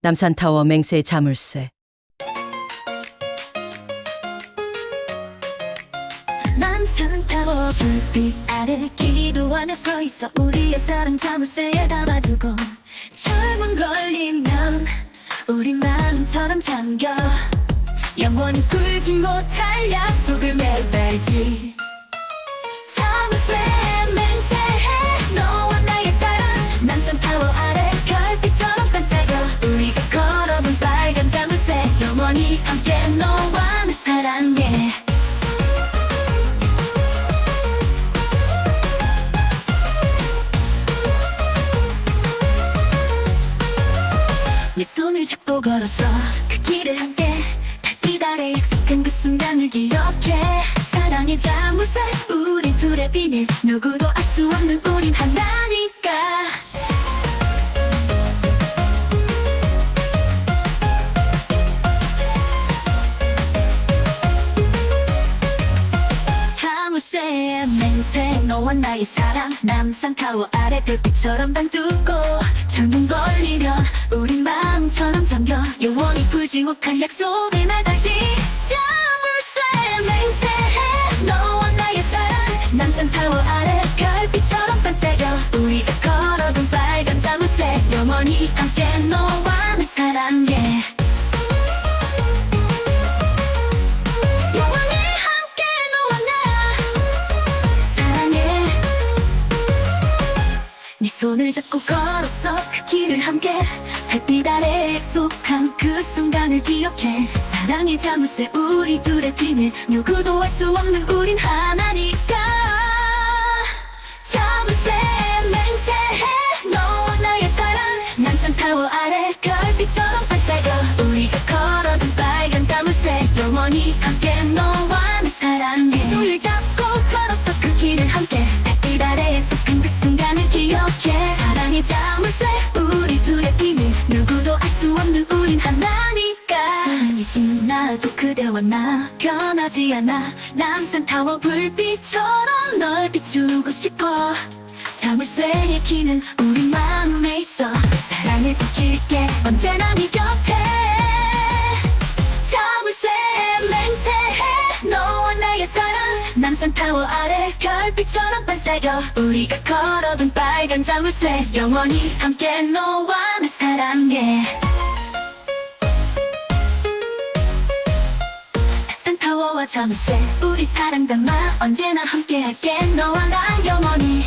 남산타워 맹세 자물쇠. 남산타워 불빛 아래 기도 안에 서 있어. 우리의 사랑 자물쇠에 담아두고 철문 걸리면 우리 마음처럼 잠겨. 영원히 풀지 못할 약속을 매일 달지 네 손을 잡고 걸었어. 그 길을 함께 달빛 아래 약속한 그 순간을 기억해. 사랑의 자물쇠. 우리 둘의 비밀. 누구도 알 수 없는 우린 하나니까. 자물쇠 맹세. 너와 나의 사랑. 남산타워 아래 별빛처럼 반두고 영원히 풀지 못한 약속을 나달지. 자물쇠 맹세해. 너와 나의 사랑 남산타워 아래 별빛처럼 반짝여. 우리가 걸어둔 빨간 자물쇠 영원히 함께 네 손을 잡고 걸었어 그 길을 함께 달빛 아래 약속한 그 순간을 기억해. 사랑의 자물쇠 우리 둘의 비밀 누구도 알 수 없는 우린 하나니까. 자물쇠 맹세해. 너와 나의 사랑. 남산타워 아래 별빛처럼 반짝여. 우리가 걸어둔 빨간 자물쇠 영원히 함께 지나도 그대와 나 변하지 않아. 남산 타워 불빛처럼 널 비추고 싶어. 자물쇠의 키는 우리 마음에 있어. 사랑을 지킬게. 언제나 네 곁에. 자물쇠 맹세해. 너와 나의 사랑. 남산 타워 아래 별빛처럼 반짝여. 우리가 걸어둔 빨간 자물쇠. 영원히 함께 너와 내 사랑해 자물쇠 우리 사랑 담아 언제나 함께할게. 너와 나 영원히